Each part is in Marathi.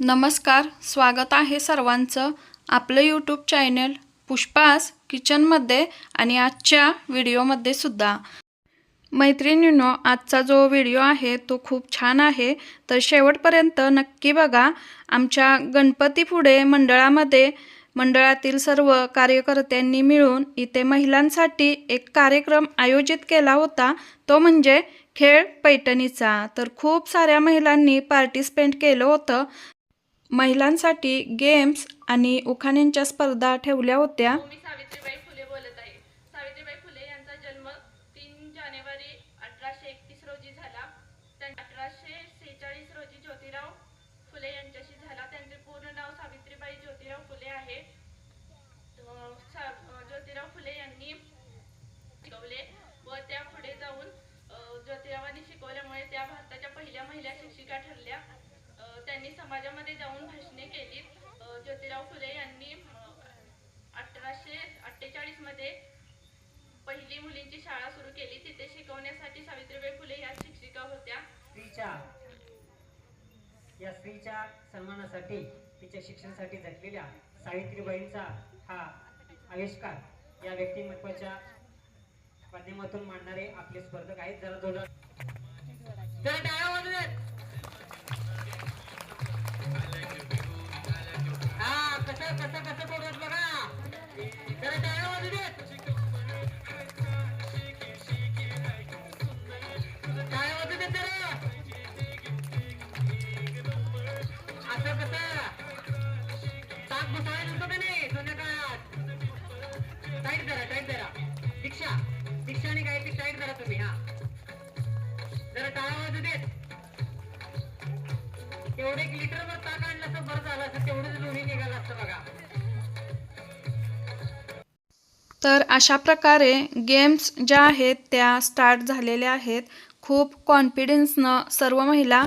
नमस्कार स्वागत आहे सर्वांचं आपलं यूट्यूब चॅनल पुष्पास किचनमध्ये आणि आजच्या व्हिडिओमध्ये सुद्धा. मैत्रिणींनो आजचा जो व्हिडिओ आहे तो खूप छान आहे. तर शेवटपर्यंत नक्की बघा आमच्या गणपतीपुढे मंडळामध्ये मंडळातील सर्व कार्यकर्त्यांनी मिळून इथे महिलांसाठी एक कार्यक्रम आयोजित केला होता. तो म्हणजे खेळ पैठणीचा. तर खूप साऱ्या महिलांनी पार्टिसिपेंट केलं होतं. महिलांसाठी गेम्स आणि उखाण्यांच्या स्पर्धा ठेवल्या होत्या. मी सावित्रीबाई फुले बोलत आहे. सावित्रीबाई फुले यांचा जन्म तीन जानेवारी अठराशे एकतीस रोजी झाला. अठराशे सेहेचाळीस रोजी ज्योतिराव फुले यांच्याशी झाला. त्यांचे पूर्ण नाव सावित्रीबाई ज्योतिराव फुले आहे. अं, ज्योतिराव फुले यांनी शिकवले व त्या पुढे जाऊन अं, ज्योतिरावांनी शिकवल्यामुळे त्या भारताच्या पहिल्या महिला शिक्षिका ठरल्या. त्यांनी समाजामध्ये जाऊन भाषणे केली. ज्योतिराव फुले यांनी अठराशे अठ्ठेचाळीसमध्ये पहिली मुलींची शाळा सुरू केली. तिथे शिकवण्यासाठी सावित्रीबाई फुले या शिक्षिका होत्या. स्त्रीच्या या स्त्रीच्या सन्मानासाठी तिच्या शिक्षणासाठी झटलेल्या सावित्रीबाईंचा हा आविष्कार या व्यक्तिमत्वाच्या माध्यमातून मांडणारे आपले स्पर्धक आहेत. जरा जोर तर अशा प्रकारे गेम्स ज्या आहेत त्या स्टार्ट झालेल्या आहेत. खूप कॉन्फिडन्सनं सर्व महिला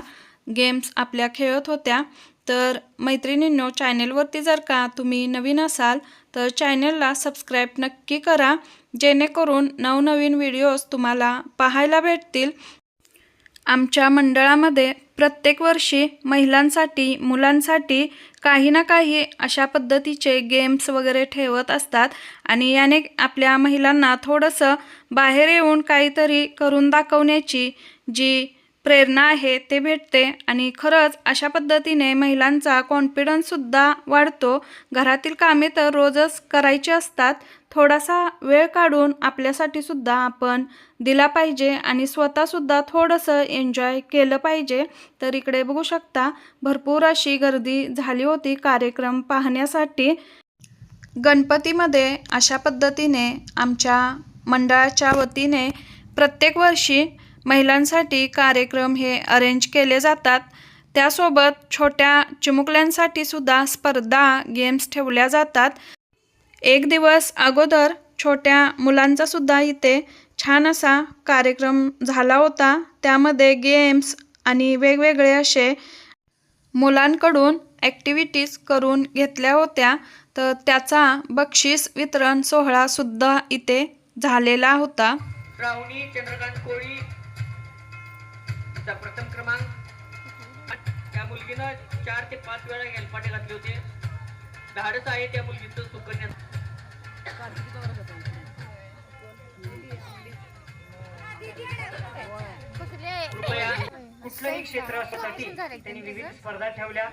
गेम्स आपल्या खेळत होत्या. तर मैत्रिणींनो चॅनेलवरती जर का तुम्ही नवीन असाल तर चॅनेलला सबस्क्राईब नक्की करा. जेणेकरून नवनवीन व्हिडिओज तुम्हाला पाहायला भेटतील. आमच्या मंडळामध्ये प्रत्येक वर्षी महिलांसाठी मुलांसाठी काही ना काही अशा पद्धतीचे गेम्स वगैरे ठेवत असतात आणि याने आपल्या महिलांना थोडंसं बाहेर येऊन काहीतरी करून दाखवण्याची जी प्रेरणा आहे ते भेटते आणि खरंच अशा पद्धतीने महिलांचा कॉन्फिडन्ससुद्धा वाढतो. घरातील कामे तर रोजच करायची असतात. थोडासा वेळ काढून आपल्यासाठी सुद्धा आपण दिला पाहिजे आणि स्वतःसुद्धा थोडंसं एन्जॉय केलं पाहिजे. तर इकडे बघू शकता भरपूर अशी गर्दी झाली होती कार्यक्रम पाहण्यासाठी. गणपतीमध्ये अशा पद्धतीने आमच्या मंडळाच्या वतीने प्रत्येक वर्षी महिलांसाठी कार्यक्रम हे अरेंज केले जातात. त्यासोबत छोट्या चिमुकल्यांसाठी सुद्धा स्पर्धा गेम्स ठेवल्या जातात. एक दिवस अगोदर छोट्या मुलांचा सुद्धा इथे छान असा कार्यक्रम झाला होता. त्यामध्ये गेम्स आणि वेगवेगळे असे मुलांकडून ॲक्टिव्हिटीज करून घेतल्या होत्या. तर त्याचा बक्षीस वितरण सोहळासुद्धा इथे झालेला होता. राहुणी चंद्रकांत कोळी चा प्रथम क्रमांक. त्या मुलगीनं चार ते पाच वेळा हेलपाटे घातले होते. धाडस आहे त्या मुलगीचं सुकन्या कृपया कुठलंही क्षेत्र असण्यासाठी त्यांनी विविध स्पर्धा ठेवल्या.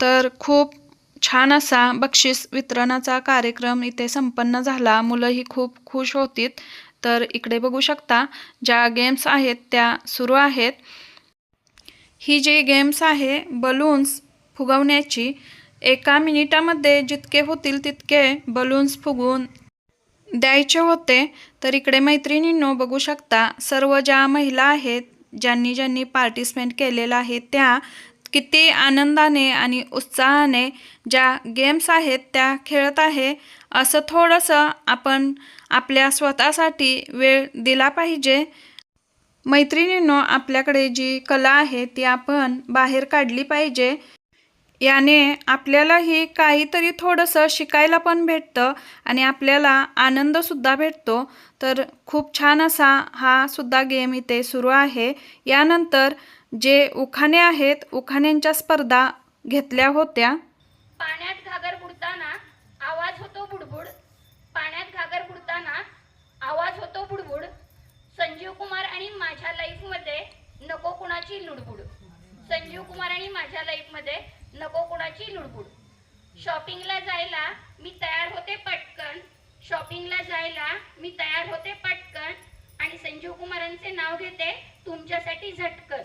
तर खूप छान असा बक्षीस वितरणाचा कार्यक्रम इथे संपन्न झाला. मुलंही खूप खुश होतीत. तर इकडे बघू शकता ज्या गेम्स आहेत त्या सुरू आहेत. ही जी गेम्स आहे बलून्स फुगवण्याची एका मिनिटामध्ये जितके होतील तितके बलून्स फुगवून द्यायचे होते. तर इकडे मैत्रिणींनो बघू शकता सर्व ज्या महिला आहेत ज्यांनी ज्यांनी पार्टिसिपेंट केलेलं आहे त्या किती आनंदाने आणि उत्साहाने ज्या गेम्स आहेत त्या खेळत आहे असं थोडंसं आपण आपल्या स्वतःसाठी वेळ दिला पाहिजे. मैत्रिणींनो आपल्याकडे जी कला आहे ती आपण बाहेर काढली पाहिजे. याने आपल्यालाही काहीतरी थोडंसं शिकायला पण भेटतं आणि आपल्याला आनंदसुद्धा भेटतो. तर खूप छान असा हा सुद्धा गेम इथे सुरू आहे. यानंतर जे उखाणे आहेत उखाण्यांच्या स्पर्धा घेतल्या होत्या. पाण्यात घागर बुडताना आवाज होतो बुडबुड. पाण्यात घागर बुडताना आवाज होतो बुडबुड. संजीव कुमार आणि माझ्या लाईफमध्ये नको कुणाची लुडबुड. संजीव कुमार आणि माझ्या लाईफमध्ये नको कुणाची लुडबुड. शॉपिंगला जायला मी तयार होते पटकन. शॉपिंगला जायला मी तयार होते पटकन. आणि संजीव कुमारांचे नाव घेते तुमच्यासाठी झटकन.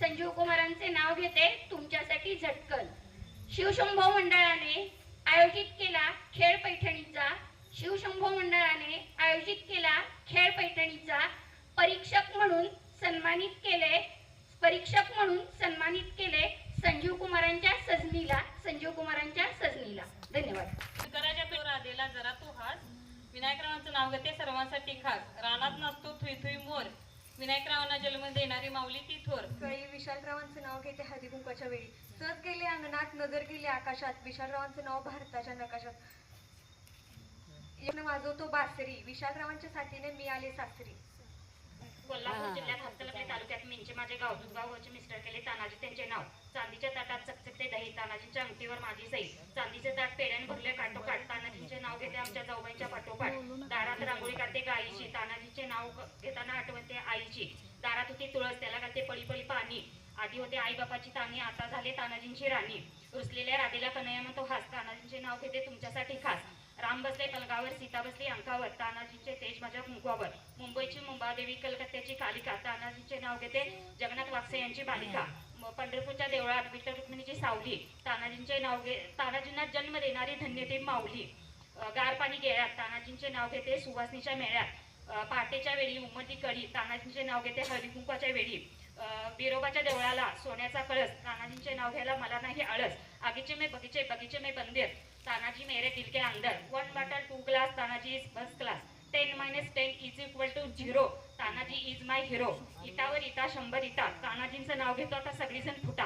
संजीव कुमारांचे नाव घेते तुमच्यासाठी झटकन. शिवशंभो मंडळाने आयोजित केला खेळ पैठणीचा. शिवशंभो मंडळाने आयोजित केला खेळ पैठणीचा. परीक्षक म्हणून सन्मानित केले. परीक्षक म्हणून सन्मानित केले संजीव कुमारांच्या सजनीला संजीव कुमारांच्या सजनीला धन्यवाद कराच्या तो राधेला जरा तो हास विनायकरावांचं नाव घेते सर्वांसाठी खास रानात नसतो थुई थुई मोर विनायकरावांना जन्म देणारी माऊली ती थोर सकाळी विशालरावांचं नाव घेते हळदीकुंकाच्या वेळी सहज अंगणात नजर गेली आकाशात. विशालरावांचं नाव भारताच्या नकाशात. वाजवतो बासरी. विशालरावांच्या साथीने मी आले सासरी. कोल्हापूर जिल्ह्यात हस्तलपे तालुक्यात मिंचे माझे गाव दुधगावचे मिस्टर केले तानाजी त्यांचे नाव. चांदीच्या ताटात चकचकते दही. तानाजीच्या अंगठीवर माझी सई चांदीचे ताट पेड्याने भरले काठोकाठ तानाजीचे नाव घेते आमच्या जाऊबाईच्या पाठोपाठ. दारात रांगोळी काढते गाईची. तानाजीचे नाव घेताना आठवते आईची. दारात होती तुळस त्याला घालते पळी पळी पाणी. आधी होते आई बापाची ताणी आता झाले तानाजींची राणी. रुसलेल्या राधेला कन्हैया म्हणतो हास तानाजींचे नाव घेते तुमच्यासाठी खास. राम बसले पलगावर सीता बसली अंकावर तानाजींचे तेज माझ्या कुंकवावर मुंबईची मुंबादेवी कलकत्त्याची कालिका. तानाजींचे नाव घेते जगन्नाथ वागसे यांची बालिका. पंढरपूरच्या देवळात विठ्ठल रुक्मिणीची सावली. तानाजींचे नाव घे तानाजींना जन्म देणारी धन्य ते माऊली. गार पाणी गेळ्यात. तानाजींचे नाव घेते सुवासनीच्या मेळ्यात. पहाटेच्या वेळी उमटी कडी तानाजींचे नाव घेते हळदी वेळी. बिरोबाच्या देवळाला सोन्याचा कळस तानाजींचे नाव घ्यायला मला नाही आळस. आगीचे मे बगीचे बगीचे मे बंदेर. तानाजी मेरे दिल के अंदर. One bottle two glass Tanaji is first class ten minus ten is equal to zero Tanaji is my hero इटावर इटा शंभर इटा. तानाजींचं नाव घेतो आता सगळीजण फुटा.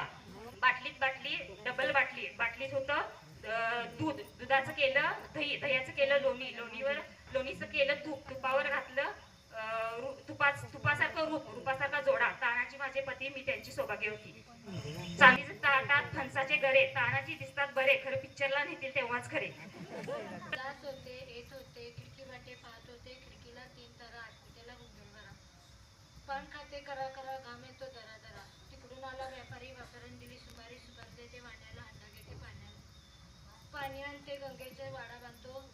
बाटलीत बाटली डबल बाटली. बाटलीत होतं दूध. दुधाचं केलं दही. दह्याचं केलं लोणी. लोणीवर लोणीचं केलं तूप तुपावर घातलं अं, रु- तुपाच तुपासारखं रूप रूपासारखा जोडा. तानाजी माझे पती मी त्यांची सौभाग्य होती. चांदीचे ताटात फणसाचे गरे तानाजी दिसतात बरे खरं पिक्चरला नेतील तेव्हाच खरे. जात होते येत होते खिडकी वाटे पाहत होते खिडकीला तीन तारा आठवतेला गुंजून भरा पान खाते करा करा घाम येतो दरा दरा. तिकडून आला व्यापारी व्यापाऱ्याने दिली सुपारी सुपारी देते वाड्याला हंडा घेते पाण्याला. पाणी आणते गंगेचे वाडा बांधतो.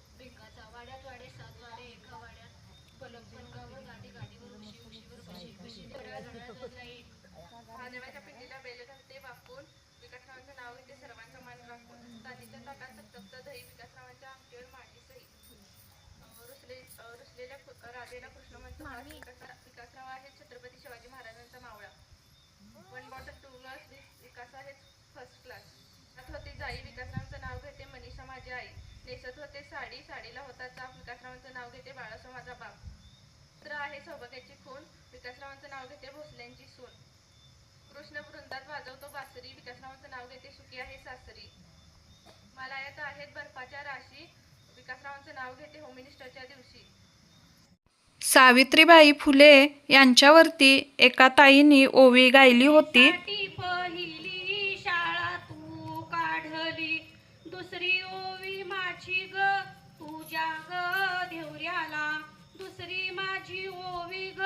कृष्ण विकासराव आहे छत्रपती शिवाजी महाराजांचा मावळा. One bottle two glass Vikas आहे फर्स्ट क्लास त्यात होते जाई विकासरावांचं नाव घेते मनीषा माझी आई. नेसत होते साडी साडीला होता चाप विकासरावांचं नाव घेते बाळासो माझा बाप. पुत्र आहे सौभाग्याची खून विकासरावांचं नाव घेते भोसल्यांची सून. कृष्ण वृंदात वाजवतो बासरी विकासरावांचं नाव घेते सुखी आहे सासरी. मलायात आहेत बर्फाच्या राशी विकासरावांचं नाव घेते होम मिनिस्टरच्या दिवशी. सावित्रीबाई फुले यांच्यावरती एका ताईंनी ओवी गायली होती. साठी पहिली शाळा तू काढली. दुसरी ओवी माझी ग तुझ्या ग देवऱ्याला दुसरी माझी ओवी ग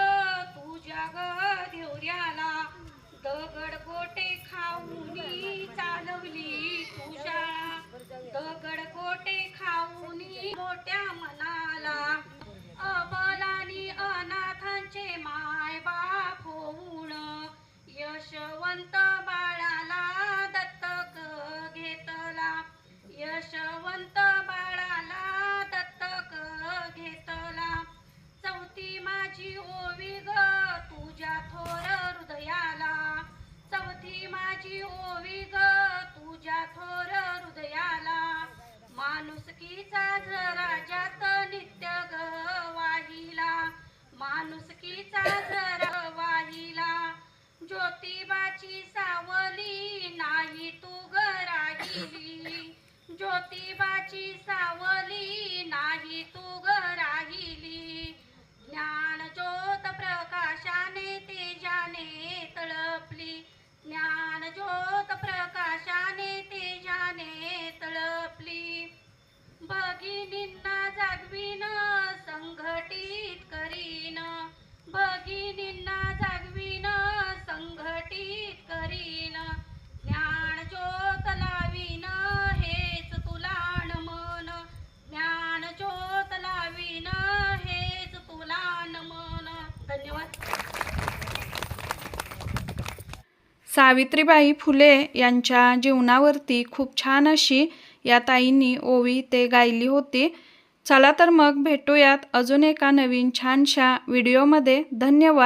तुझ्या ग देवऱ्याला दगड गोटे खाऊनी चालवली तू शाळा. दगड गोटे खाऊनी मोठ्या मनाला भगिनींना जागवीन संघटित करीन. भगिनींना जागवीन संघटित करीन. ज्ञान ज्योत लावीन हेच तुला नमन. ज्ञान ज्योत लावीन हेच तुला नमन. धन्यवाद. सावित्रीबाई फुले यांच्या जीवनावरती खूप छान अशी या ताईंनी ओवी ते गायली होती. चला तर मग भेटूयात अजून एका नवीन छानशा व्हिडिओमध्ये. धन्यवाद.